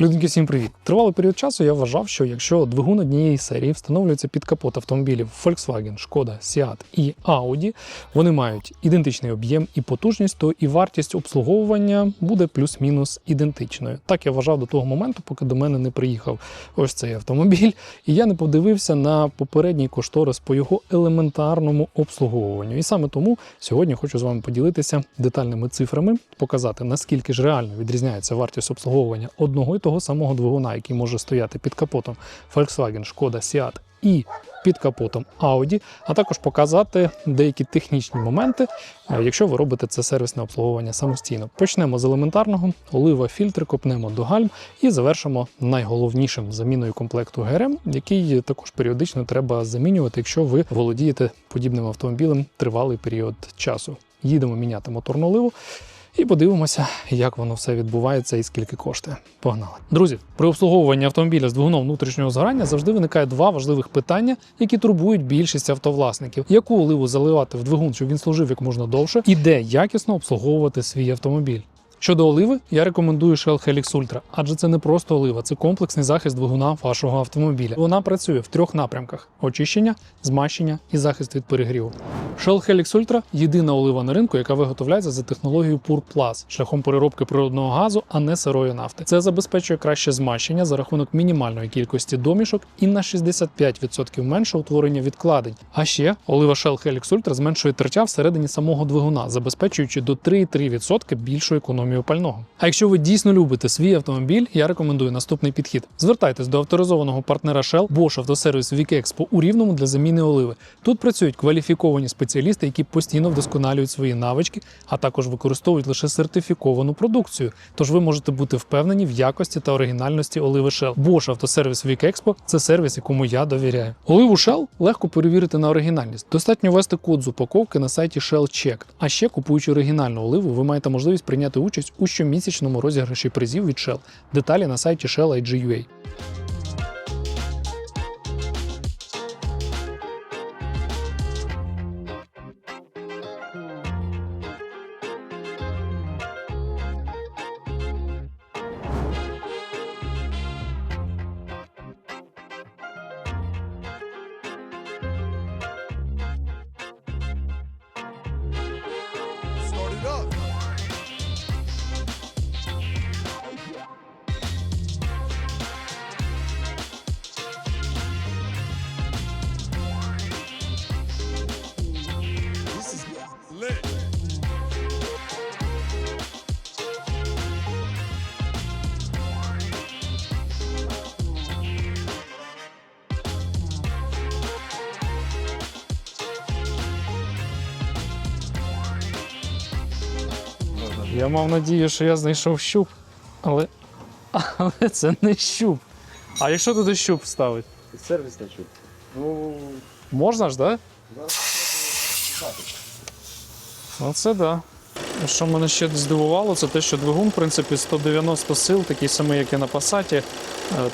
Людинки, всім привіт! Тривалий період часу я вважав, що якщо двигун однієї серії встановлюється під капот автомобілів Volkswagen, Шкода, Seat і Audi, вони мають ідентичний об'єм і потужність, то і вартість обслуговування буде плюс-мінус ідентичною. Так я вважав до того моменту, поки до мене не приїхав ось цей автомобіль, і я не подивився на попередній кошторис по його елементарному обслуговуванню. І саме тому сьогодні хочу з вами поділитися детальними цифрами, показати наскільки ж реально відрізняється вартість обслуговування одного і того самого двигуна, який може стояти під капотом Volkswagen, Шкода, Seat і під капотом Audi, а також показати деякі технічні моменти, е, якщо ви робите це сервісне обслуговування самостійно. Почнемо з елементарного, олива фільтри, копнемо до гальм і завершимо найголовнішим заміною комплекту ГРМ, який також періодично треба замінювати, якщо ви володієте подібним автомобілем тривалий період часу. Їдемо міняти моторну оливу. І подивимося, як воно все відбувається і скільки коштує. Погнали. Друзі, при обслуговуванні автомобіля з двигуном внутрішнього згорання завжди виникає два важливих питання, які турбують більшість автовласників: яку оливу заливати в двигун, щоб він служив як можна довше, і де якісно обслуговувати свій автомобіль. Щодо оливи, я рекомендую Shell Helix Ultra, адже це не просто олива, це комплексний захист двигуна вашого автомобіля. Вона працює в трьох напрямках: очищення, змащення і захист від перегріву. Shell Helix Ultra – єдина олива на ринку, яка виготовляється за технологією Pur Plus, шляхом переробки природного газу, а не сирої нафти. Це забезпечує краще змащення за рахунок мінімальної кількості домішок і на 65% менше утворення відкладень. А ще олива Shell Helix Ultra зменшує тертя всередині самого двигуна, забезпечуючи до 3,3% більшу економію пального. А якщо ви дійсно любите свій автомобіль, я рекомендую наступний підхід. Звертайтесь до авторизованого партнера Shell Bosch Автосервіс Вікекспо у Рівному для заміни оливи. Тут працюють кваліфіковані спеціалісти, які постійно вдосконалюють свої навички, а також використовують лише сертифіковану продукцію. Тож ви можете бути впевнені в якості та оригінальності оливи Shell. Bosch Автосервіс Вікекспо це сервіс, якому я довіряю. Оливу Shell легко перевірити на оригінальність. Достатньо ввести код з упаковки на сайті Shell Check. А ще купуючи оригінальну оливу, ви маєте можливість прийняти участь у щомісячному розіграші призів від Shell. Деталі на сайті Shell IG.ua. Я мав надію, що я знайшов щуп, але, але це не щуп. А якщо туди щуп вставити? Сервіс на чув. Ну, Можна ж, так? да. Ну це да. Що мене ще здивувало, це те, що двигун, в принципі, 190 сил, такий самий, як і на Пасаті. Е,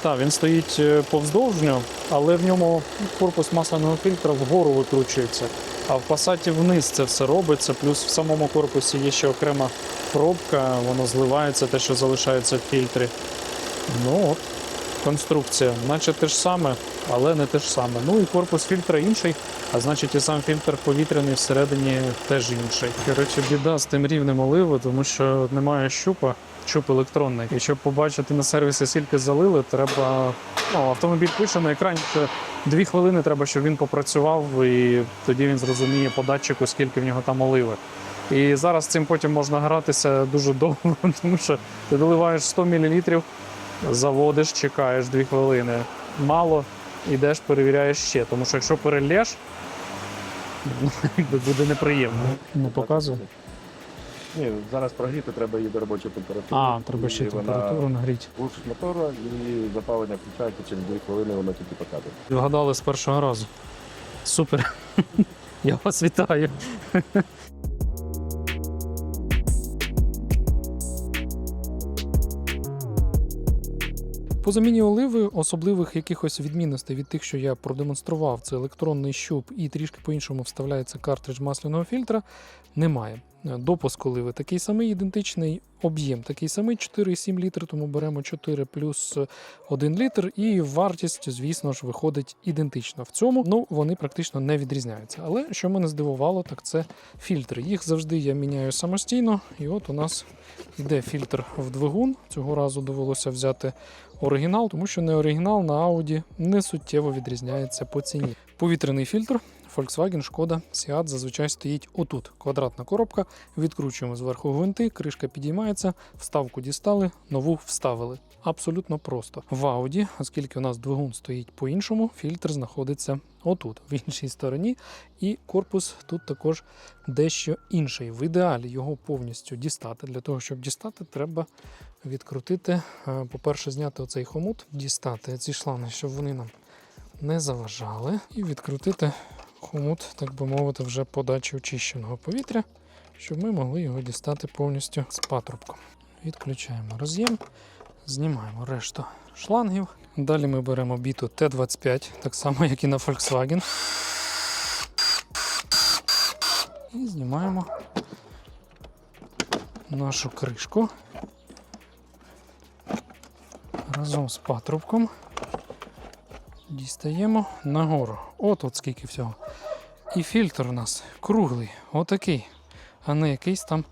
Та, він стоїть е, повздовжньо, але в ньому корпус масляного фільтра вгору викручується. А в Пасаті вниз це все робиться. Плюс в самому корпусі є ще окрема пробка, воно зливається, те, що залишається в фільтрі. Ну от, конструкція, наче те ж саме, але не те ж саме. Ну і корпус фільтра інший, а значить і сам фільтр повітряний всередині теж інший. Коротше, біда з тим рівнем оливи, тому що немає щупа, щуп електронний. І щоб побачити на сервісі, скільки залили, треба. Ну, автомобіль пише на екрані, що дві хвилини треба, щоб він попрацював, і тоді він зрозуміє по датчику, скільки в нього там оливи. І зараз цим потім можна гратися дуже довго, тому що ти доливаєш 100 мл, заводиш, чекаєш 2 хвилини. Мало, ідеш, перевіряєш ще. Тому що якщо перельєш, ну, буде неприємно. Ну, показує. Ні, зараз прогріти треба її до робочої температури. А, треба ще І вона температуру нагріти. Глушиш мотора і запалення включається через 2 хвилини, воно тільки показує. Вгадали з першого разу. Супер. Я вас вітаю. По заміні оливи особливих якихось відмінностей від тих, що я продемонстрував, це електронний щуп і трішки по-іншому вставляється картридж масляного фільтра, немає. Допуск оливи такий самий, ідентичний об'єм, такий самий 4,7 літр, тому беремо 4 плюс 1 літр, і вартість, звісно ж, виходить ідентична. В цьому ну, вони практично не відрізняються. Але що мене здивувало, так це фільтри. Їх завжди я міняю самостійно, і от у нас йде фільтр в двигун. Цього разу довелося взяти оригінал, тому що не оригінал на Audi не суттєво відрізняється по ціні. Повітряний фільтр. Volkswagen, Шкода, Seat зазвичай стоїть отут. Квадратна коробка. Відкручуємо зверху гвинти, кришка підіймається, вставку дістали, нову вставили. Абсолютно просто. В Audi, оскільки у нас двигун стоїть по-іншому, фільтр знаходиться отут, в іншій стороні, і корпус тут також дещо інший. В ідеалі його повністю дістати. Для того, щоб дістати, треба відкрутити, е, по-перше, зняти оцей хомут, дістати ці шланги, щоб вони нам не заважали, і відкрутити хомут, так би мовити, вже подачі очищеного повітря, щоб ми могли його дістати повністю з патрубком. Відключаємо роз'єм, знімаємо решту шлангів. Далі ми беремо біту Т-25, так само, як і на Volkswagen. І знімаємо нашу кришку разом з патрубком. Дістаємо нагору. От от скільки всього. І фільтр у нас круглий, отакий, а не якийсь там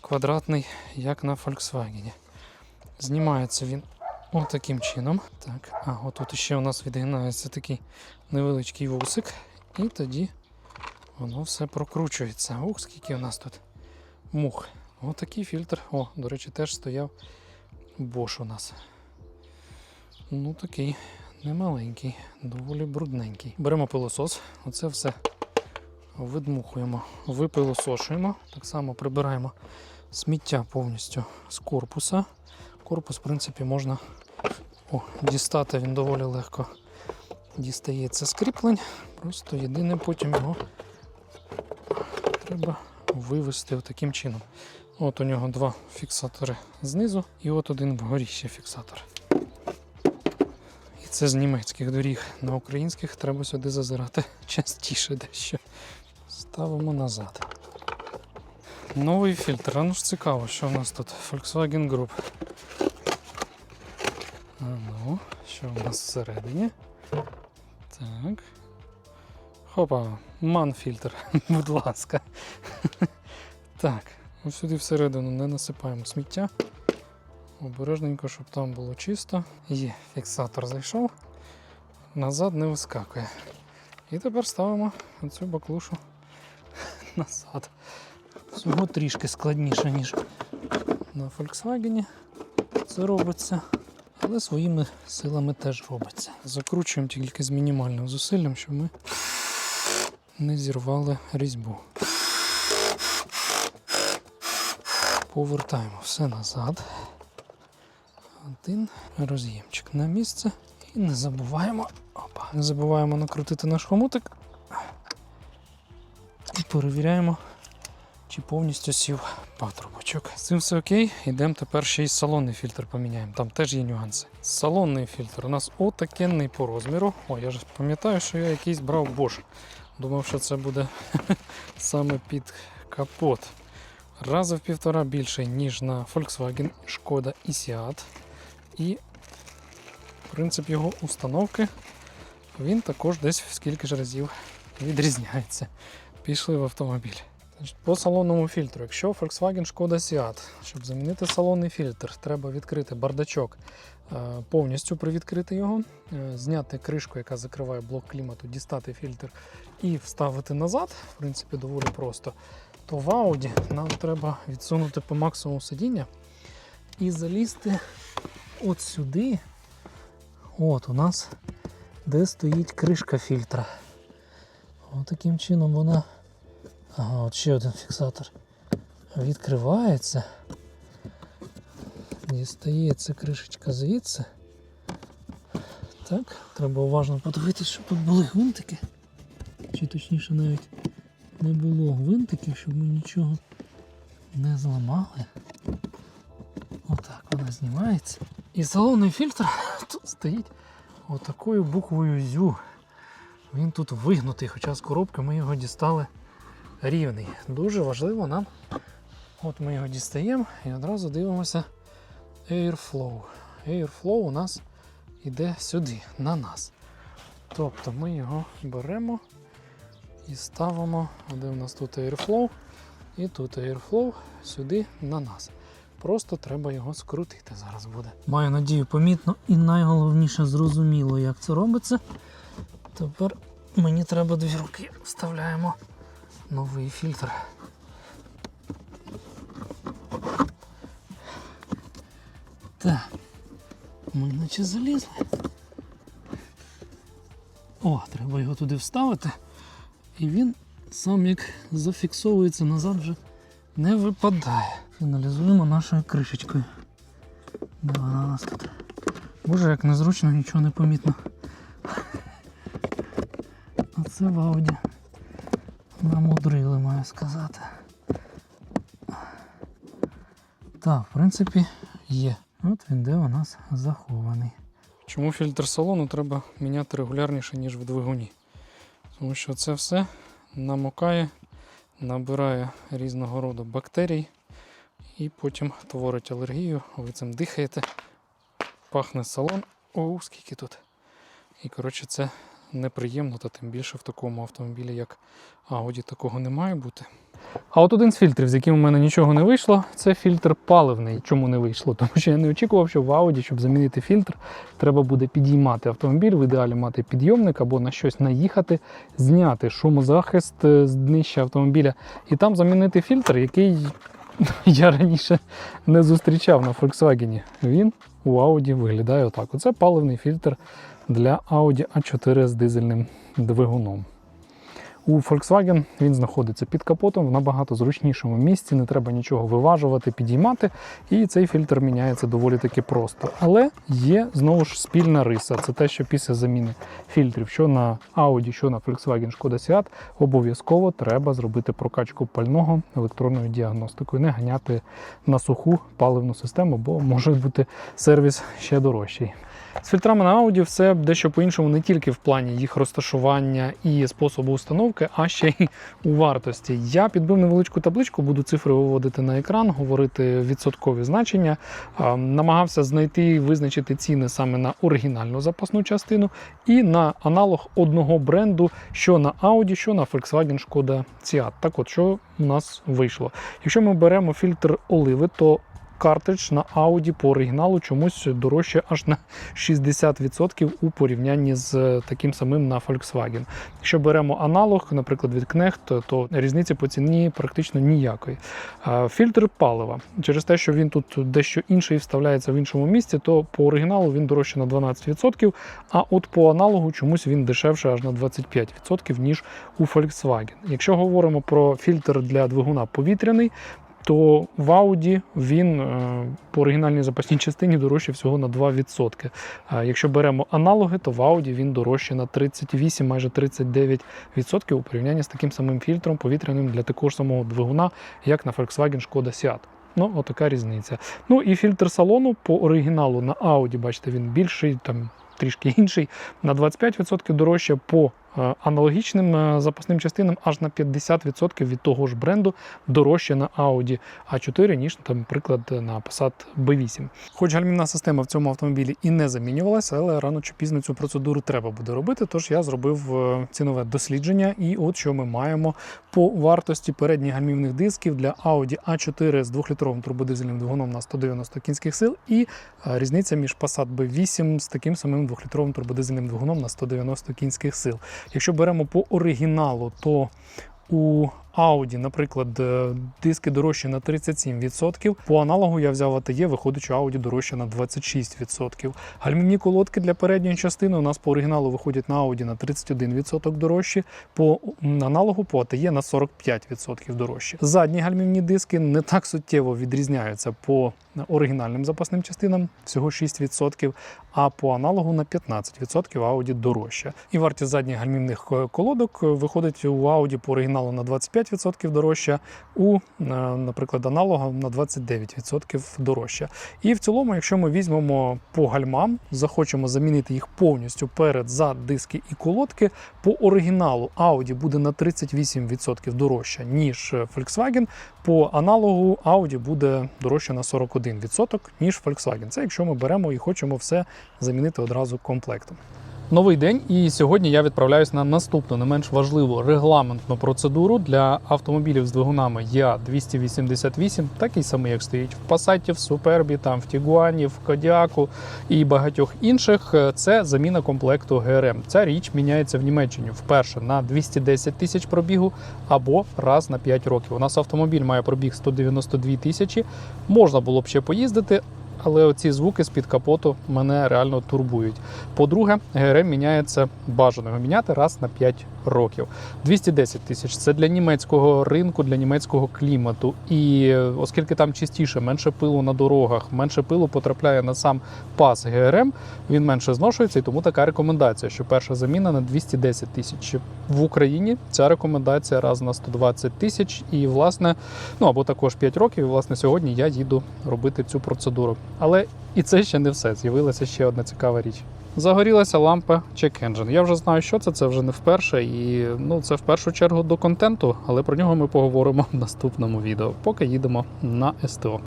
квадратний, як на Volkswagen. Знімається він отаким чином. Так, а отут ще у нас відгинається такий невеличкий вусик. І тоді воно все прокручується. Ух, скільки у нас тут мух. Отакий фільтр. О, до речі, теж стояв Bosch у нас. Ну такий немаленький, доволі брудненький. Беремо пилосос, оце все видмухуємо, випилосошуємо. Так само прибираємо сміття повністю з корпуса. Корпус, в принципі, можна о, дістати, він доволі легко дістається з кріплень. Просто єдине потім його треба вивести таким чином. От у нього два фіксатори знизу, і от один вгорі фіксатор. Це з німецьких доріг. На українських треба сюди зазирати частіше дещо. Ставимо назад. Новий фільтр. А ну ж цікаво, що у нас тут? Volkswagen Group. А ну, що у нас всередині? Так. Хопа, ман-фільтр, будь ласка. Так, ось сюди всередину не насипаємо сміття. Обережненько, щоб там було чисто. Є, фіксатор зайшов, назад не вискакує. І тепер ставимо цю баклушу назад. Всього трішки складніше, ніж на Volkswagen. Це робиться, але своїми силами теж робиться. Закручуємо тільки з мінімальним зусиллям, щоб ми не зірвали різьбу. Повертаємо все назад. Один роз'ємчик на місце. І не забуваємо. Опа, не забуваємо накрутити наш хомутик. І перевіряємо, чи повністю сів патрубочок. З цим все окей. Йдемо тепер ще й салонний фільтр поміняємо. Там теж є нюанси. Салонний фільтр у нас отакенний по розміру. О, я ж пам'ятаю, що я якийсь брав Bosch. Думав, що це буде саме під капот. Рази в півтора більше, ніж на Volkswagen, Шкода і Seat. І принцип його установки він також десь в скільки ж разів відрізняється. Пішли в автомобіль. По салонному фільтру, якщо Volkswagen Шкода Seat, щоб замінити салонний фільтр, треба відкрити бардачок, е, повністю привідкрити його, е, зняти кришку, яка закриває блок клімату, дістати фільтр і вставити назад. В принципі, доволі просто. То в Audi нам треба відсунути по максимуму сидіння і залізти от сюди. От у нас де стоїть кришка фільтра. От таким чином вона. Ага, от ще один фіксатор. Відкривається. Дістається кришечка звідси. Так, треба уважно подивитися, щоб тут були гвинтики. Чи точніше навіть не було гвинтиків, щоб ми нічого не зламали. Отак вона знімається. І салонний фільтр тут стоїть отакою буквою ЗЮ. Він тут вигнутий, хоча з коробки ми його дістали рівний. Дуже важливо нам От ми його дістаємо і одразу дивимося Airflow. Airflow у нас іде сюди, на нас. Тобто ми його беремо і ставимо, де у нас тут Airflow, і тут Airflow сюди на нас. Просто треба його скрутити зараз буде. Маю надію, помітно і найголовніше зрозуміло, як це робиться. Тепер мені треба дві руки. Вставляємо новий фільтр. Так, ми наче залізли. О, треба його туди вставити. І він сам як зафіксовується назад вже не випадає. Фіналізуємо нашою кришечкою. Де вона у нас тут? Боже, як незручно, нічого не помітно. Оце в ауді. Намудрили, маю сказати. Так, в принципі, є. От він де у нас захований. Чому фільтр салону треба міняти регулярніше, ніж в двигуні? Тому що це все намокає, набирає різного роду бактерій і потім творить алергію. Ви цим дихаєте, пахне салон. О, скільки тут. І коротше, це неприємно, та тим більше в такому автомобілі, як Audi, такого не має бути. А от один з фільтрів, з яким у мене нічого не вийшло, це фільтр паливний. Чому не вийшло? Тому що я не очікував, що в Audi, щоб замінити фільтр, треба буде підіймати автомобіль, в ідеалі мати підйомник або на щось наїхати, зняти шумозахист е, з днища автомобіля і там замінити фільтр, який я раніше не зустрічав на Volkswagen. Він у Audi виглядає отак. Оце паливний фільтр для Audi A4 з дизельним двигуном. У Volkswagen він знаходиться під капотом в набагато зручнішому місці, не треба нічого виважувати, підіймати, і цей фільтр міняється доволі таки просто. Але є знову ж спільна риса. Це те, що після заміни фільтрів, що на Audi, що на Volkswagen Skoda Seat, обов'язково треба зробити прокачку пального електронною діагностикою, не ганяти на суху паливну систему, бо може бути сервіс ще дорожчий. З фільтрами на Audi все дещо по-іншому не тільки в плані їх розташування і способу установки, а ще й у вартості. Я підбив невеличку табличку, буду цифри виводити на екран, говорити відсоткові значення. Намагався знайти і визначити ціни саме на оригінальну запасну частину і на аналог одного бренду, що на Audi, що на Volkswagen Skoda Seat. Так от, що у нас вийшло. Якщо ми беремо фільтр оливи, то картридж на Audi по оригіналу чомусь дорожче аж на 60% у порівнянні з е, таким самим на Volkswagen. Якщо беремо аналог, наприклад, від Knecht, то різниці по ціні практично ніякої. Фільтр палива. Через те, що він тут дещо інший вставляється в іншому місці, то по оригіналу він дорожче на 12%, а от по аналогу чомусь він дешевше аж на 25%, ніж у Volkswagen. Якщо говоримо про фільтр для двигуна повітряний, то в Audi він е, по оригінальній запасній частині дорожче всього на 2%. Якщо беремо аналоги, то в Audi він дорожче на 38, майже 39% у порівнянні з таким самим фільтром повітряним для такого ж самого двигуна, як на Volkswagen Skoda Seat. Ну, отака різниця. Ну і фільтр салону по оригіналу на Audi, бачите, він більший, там трішки інший, на 25% дорожче по аналогічним е, запасним частинам аж на 50% від того ж бренду дорожче на Audi A4, ніж, там, наприклад, на Passat B8. Хоч гальмівна система в цьому автомобілі і не замінювалася, але рано чи пізно цю процедуру треба буде робити. Тож я зробив е, цінове дослідження, і от що ми маємо по вартості передніх гальмівних дисків для Audi A4 з 2-літровим турбодизельним двигуном на 190 кінських сил, і е, різниця між Passat B8 з таким самим 2-літровим турбодизельним двигуном на 190 кінських сил. Якщо беремо по оригіналу, то у Audi, наприклад, е, диски дорожчі на 37%. По аналогу я взяв ATE, виходить, Audi дорожче на 26%. Гальмівні колодки для передньої частини у нас по оригіналу виходять на Audi на 31% дорожчі, по аналогу по ATE на 45% дорожчі. Задні гальмівні диски не так суттєво відрізняються по оригінальним запасним частинам, всього 6%, а по аналогу на 15% Audi дорожче. І вартість задніх гальмівних е, колодок е, виходить у Audi по оригіналу на 25%, 5% дорожча, у, е, наприклад, аналога на 29% дорожча. І в цілому, якщо ми візьмемо по гальмам, захочемо замінити їх повністю перед, зад, диски і колодки, по оригіналу Audi буде на 38% дорожча, ніж е, Volkswagen. По аналогу Audi буде дорожче на 41%, ніж Volkswagen. Це якщо ми беремо і хочемо все замінити одразу комплектом. Новий день, і сьогодні я відправляюсь на наступну, не менш важливу регламентну процедуру для автомобілів з двигунами EA 288, такий самий, як стоїть в Passat, в Superbі, там в Тігуані, в Кодіаку і багатьох інших. Це заміна комплекту ГРМ. Ця річ міняється в Німеччині вперше на 210 тисяч пробігу або раз на 5 років. У нас автомобіль має пробіг 192 тисячі. Можна було б ще поїздити, але оці звуки з-під капоту мене реально турбують. По-друге, ГРМ міняється бажано міняти раз на 5 років. 210 тисяч це для німецького ринку, для німецького клімату. І е, оскільки там чистіше, менше пилу на дорогах, менше пилу потрапляє на сам пас ГРМ, він менше зношується, і тому така рекомендація, що перша заміна на 210 тисяч. В Україні ця рекомендація раз на 120 тисяч. І, власне, ну або також 5 років. І, власне, сьогодні я їду робити цю процедуру. Але і це ще не все. З'явилася ще одна цікава річ. Загорілася лампа Check Engine. Я вже знаю, що це. Це вже не вперше, і ну це в першу чергу до контенту, але про нього ми поговоримо в наступному відео. Поки їдемо на СТО.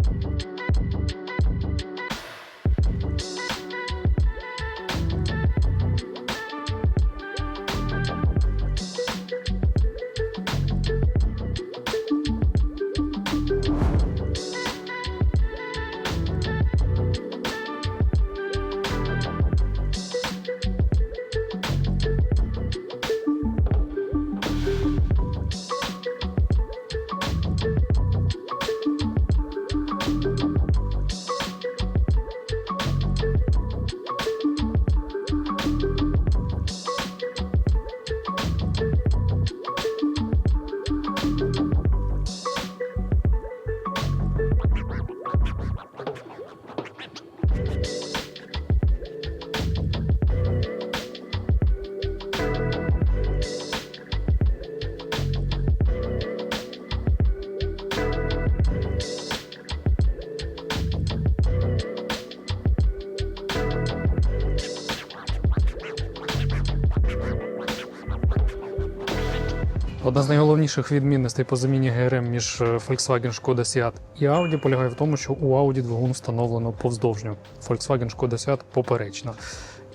Одна з найголовніших відмінностей по заміні ГРМ між е, Volkswagen, Skoda, Seat і Audi полягає в тому, що у Audi двигун встановлено повздовжню Volkswagen, Skoda, Seat поперечно.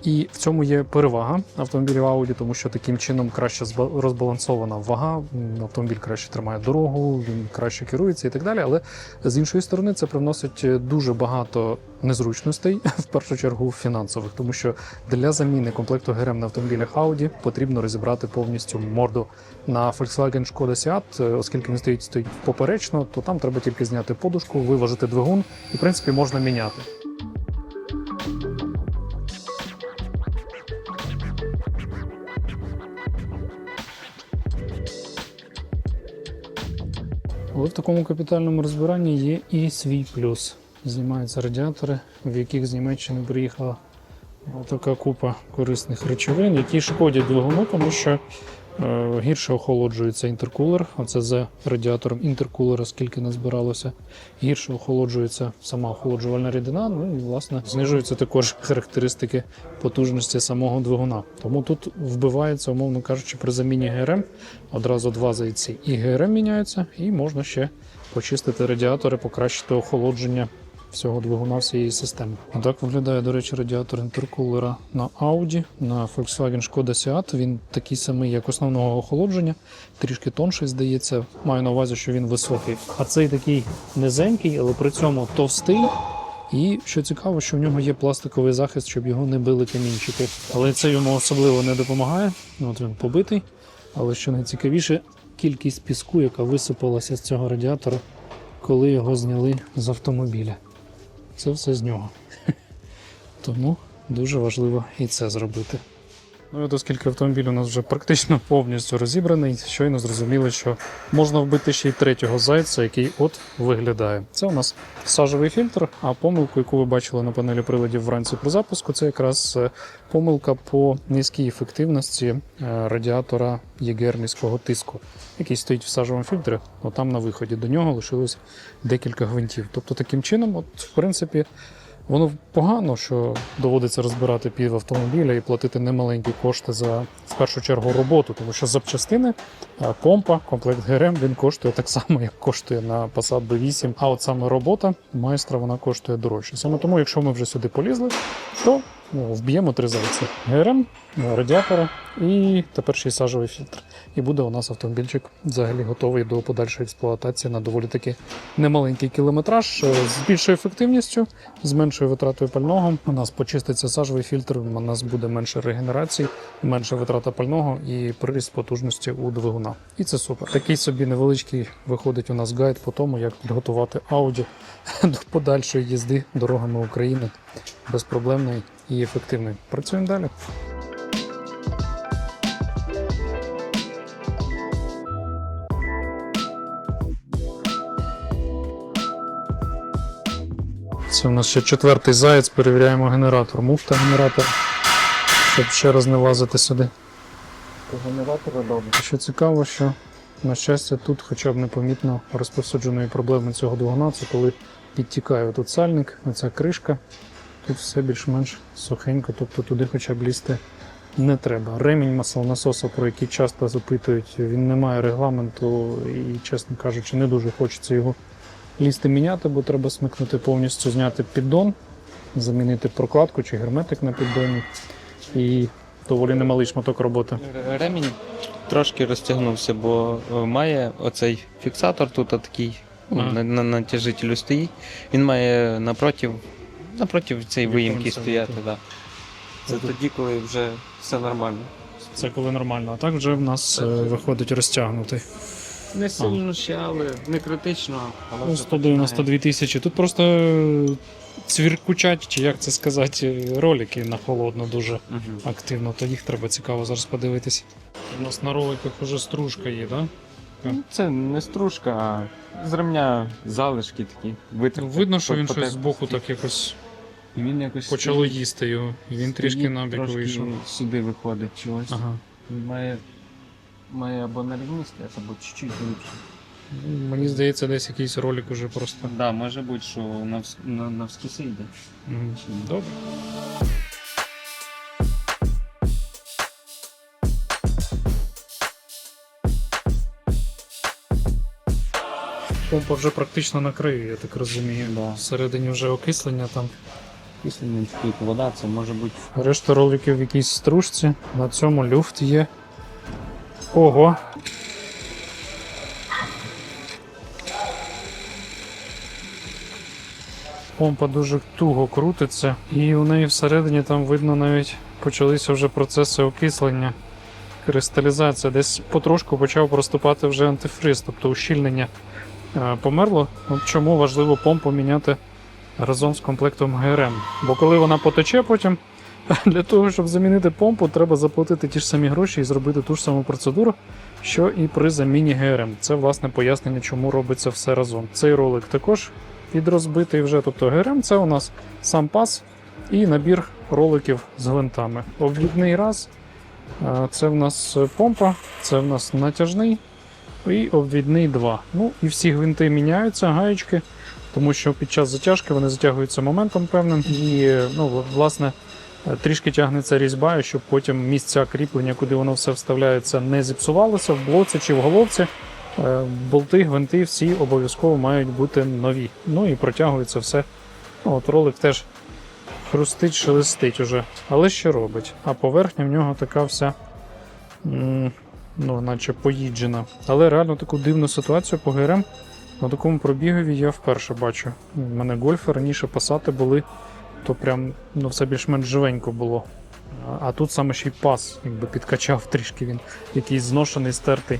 І в цьому є перевага автомобілів Audi, тому що таким чином краще зба- розбалансована вага, автомобіль краще тримає дорогу, він краще керується і так далі. Але з іншої сторони це привносить е, дуже багато незручностей, в першу чергу фінансових, тому що для заміни комплекту ГРМ на автомобілях Audi потрібно розібрати повністю морду на Volkswagen Skoda Seat, е, оскільки він стоїть стоїть поперечно, то там треба тільки зняти подушку, виважити двигун, і в принципі можна міняти. Але в такому капітальному розбиранні є і свій плюс. Знімаються радіатори, в яких з Німеччини приїхала така купа корисних речовин, які шкодять двигуну, тому що гірше охолоджується інтеркулер. Оце за радіатором інтеркулера, скільки назбиралося. Гірше охолоджується сама охолоджувальна рідина. Ну і власне знижуються також характеристики потужності самого двигуна. Тому тут вбивається, умовно кажучи, при заміні ГРМ одразу два зайці. І ГРМ міняється, і можна ще почистити радіатори, покращити охолодження всього двигуна всієї системи. Так виглядає, до речі, радіатор інтеркулера на Audi, на Volkswagen Skoda Seat. Він такий самий, як основного охолодження, трішки тонший, здається. Маю на увазі, що він високий. А цей такий низенький, але при цьому товстий. І що цікаво, що в нього є пластиковий захист, щоб його не били камінчики. Але це йому особливо не допомагає. От він побитий. Але що найцікавіше, кількість піску, яка висипалася з цього радіатора, коли його зняли з автомобіля. Це все з нього. Тому дуже важливо і це зробити. Ну, оскільки автомобіль у нас вже практично повністю розібраний, щойно зрозуміли, що можна вбити ще й третього зайця, який от виглядає. Це у нас сажовий фільтр, а помилку, яку ви бачили на панелі приладів вранці при запуску, це якраз е, помилка по низькій ефективності е, радіатора ЄГР низького тиску, який стоїть в сажовому фільтрі. От там на виході до нього лишилось декілька гвинтів. Тобто таким чином, от, в принципі, Воно погано, що доводиться розбирати пів автомобіля і платити немаленькі кошти за в першу чергу роботу, тому що запчастини, помпа, комплект ГРМ він коштує так само, як коштує на Passat B8. А от саме робота майстра вона коштує дорожче. Саме тому, якщо ми вже сюди полізли, то вб'ємо три зайці: ГРМ, радіатора і тепер ще й сажовий фільтр. І буде у нас автомобільчик взагалі готовий до подальшої експлуатації на доволі таки немаленький кілометраж е, з більшою ефективністю, з меншою витратою пального. У нас почиститься сажовий фільтр, у нас буде менше регенерації, менша витрата пального і приріст потужності у двигуна. І це супер. Такий собі невеличкий виходить у нас гайд по тому, як підготувати Audi до подальшої їзди дорогами України безпроблемної і ефективної. Працюємо далі. Це у нас ще четвертий заєць, перевіряємо генератор. Муфта генератор, щоб ще раз не лазити сюди. Генератора добре. Що цікаво, що на щастя тут хоча б непомітно розповсюдженої проблеми цього двигуна, це коли підтікає тут сальник, оця кришка. Тут все більш-менш сухенько, тобто туди хоча б лізти не треба. Ремінь маслонасоса, про який часто запитують, він не має регламенту і, чесно кажучи, не дуже хочеться його лізти міняти, бо треба смикнути повністю, зняти піддон, замінити прокладку чи герметик на піддоні. І доволі немалий шматок роботи. Ремінь трошки розтягнувся, бо е, має оцей фіксатор тут такий, на, на натяжителю стоїть. Він має напротив, напротив цієї виїмки стояти. виїмки. Да. Це тоді, коли вже все нормально. Це коли нормально, а так вже в нас е, виходить розтягнутий. Не сильно ще, але не критично. Але Ну, вже 192 тисячі. Тут просто е, цвіркучать, чи як це сказати, ролики на холодно дуже починає. Мгм. активно, то їх треба цікаво зараз подивитись. У нас на роликах вже стружка є, так? Ну, Це не стружка, а з ремня залишки такі. Витерти. Видно, що він Потек- щось збоку так якось І він якось почало стоїть- їсти його. І він трішки стоїть, набік трошки вийшов. Сюди виходить чогось. Ага. Він має, має або на рівні стояти, або чуть-чуть глибше. Мені здається, десь якийсь ролик уже просто. Так, да, може бути, що навс... на, навскіси йде. Мгм. Добре. Помпа вже практично на я так розумію. Да. Всередині вже окислення там. Якщо не вода, це може бути Решта роликів в якійсь стружці. На цьому люфт є. Ого. Помпа дуже туго крутиться, і у неї всередині там видно навіть почалися вже процеси окислення, кристалізація. Десь потрошку почав проступати вже антифриз, тобто ущільнення е, померло. От чому важливо помпу міняти разом з комплектом ГРМ. Бо коли вона потече потім, для того, щоб замінити помпу, треба заплатити ті ж самі гроші і зробити ту ж саму процедуру, що і при заміні ГРМ. Це власне пояснення, чому робиться все разом. Цей ролик також підрозбитий вже. Тобто ГРМ це у нас сам пас і набір роликів з гвинтами. Обвідний раз. Це в нас помпа, це в нас натяжний і обвідний 2. Ну і всі гвинти міняються, гаєчки, тому що під час затяжки вони затягуються моментом певним і ну, власне е, трішки тягнеться різьба, щоб потім місця кріплення, куди воно все вставляється, не зіпсувалося в блоці чи в головці. Е, Болти, гвинти всі обов'язково мають бути нові. Ну і протягується все. Ну, от ролик теж хрустить, шелестить уже. Але що робить? А поверхня в нього така вся. Ну, наче поїджена. Але реально таку дивну ситуацію по ГРМ на такому пробігові я вперше бачу. У мене гольфи раніше пасати були, то прям ну, все більш-менш живенько було. А, тут саме ще й пас, якби підкачав трішки він, якийсь зношений, стертий.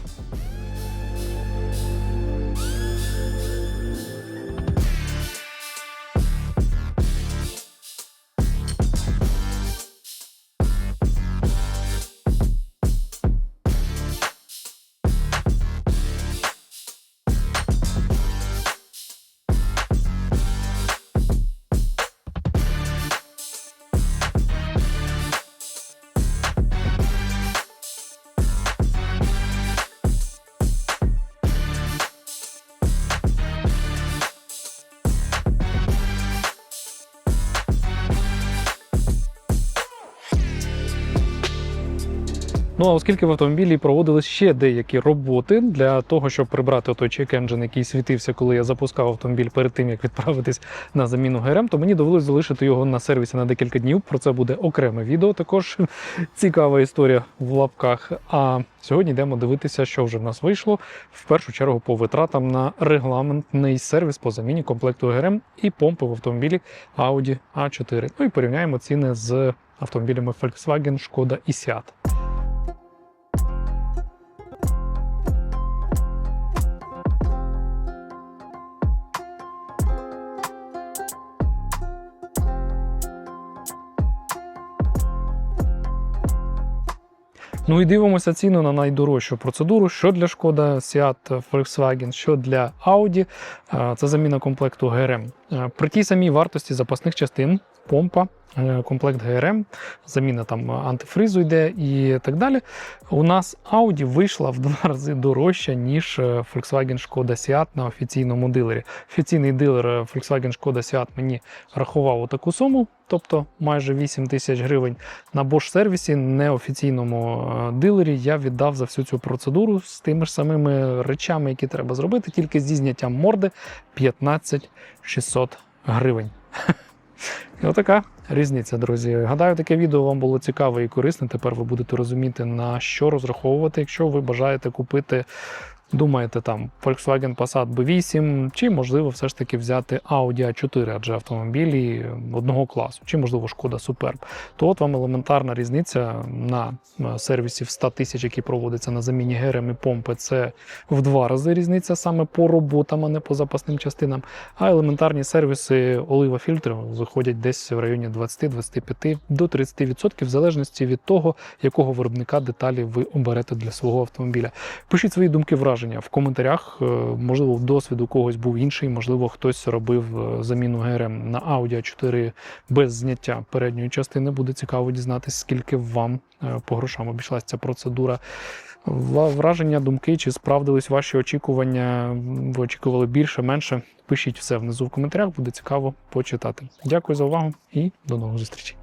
Оскільки в автомобілі проводились ще деякі роботи для того, щоб прибрати той чек енджин, який світився, коли я запускав автомобіль перед тим, як відправитись на заміну ГРМ, то мені довелось залишити його на сервісі на декілька днів. Про це буде окреме відео. Також цікава історія в лапках. А сьогодні йдемо дивитися, що вже в нас вийшло. В першу чергу по витратам на регламентний сервіс по заміні комплекту ГРМ і помпи в автомобілі Audi A4. Ну і порівняємо ціни з автомобілями Volkswagen, Шкода і Seat. Ну і дивимося ціну на найдорожчу процедуру, що для Шкода, Seat, Volkswagen, що для Audi. Е, Це заміна комплекту ГРМ. Е, При тій самій вартості запасних частин, помпа, комплект ГРМ, заміна там антифризу йде і так далі. У нас Audi вийшла в два рази дорожча, ніж е, Volkswagen Шкода Seat на офіційному дилері. Офіційний дилер е, Volkswagen Шкода Seat мені рахував таку суму, тобто майже 8 тисяч гривень. На Bosch сервісі, неофіційному е, дилері, я віддав за всю цю процедуру з тими ж самими речами, які треба зробити, тільки зі зняттям морди 15 600 гривень. Отака різниця, друзі. Гадаю, таке відео вам було цікаве і корисне. Тепер ви будете розуміти, на що розраховувати, якщо ви бажаєте купити. Думаєте там Volkswagen Passat B8, чи можливо все ж таки взяти Audi A4, адже автомобілі одного класу, чи можливо Шкода Superb. То от вам елементарна різниця на е, сервісі в 100 тисяч, який проводиться на заміні ГРМ і помпи. Це в два рази різниця саме по роботам, а не по запасним частинам. А елементарні сервіси олива фільтрів виходять десь в районі 20-25 до 30%, в залежності від того, якого виробника деталі ви оберете для свого автомобіля. Пишіть свої думки, враження в коментарях. Е, Можливо, досвід у когось був інший, можливо, хтось робив е, заміну ГРМ на Audi A4 без зняття передньої частини. Буде цікаво дізнатися, скільки вам е, по грошам обійшлася ця процедура. Враження, думки, чи справдились ваші очікування? Ви очікували більше, менше? Пишіть все внизу в коментарях, буде цікаво почитати. Дякую за увагу і до нових зустрічей.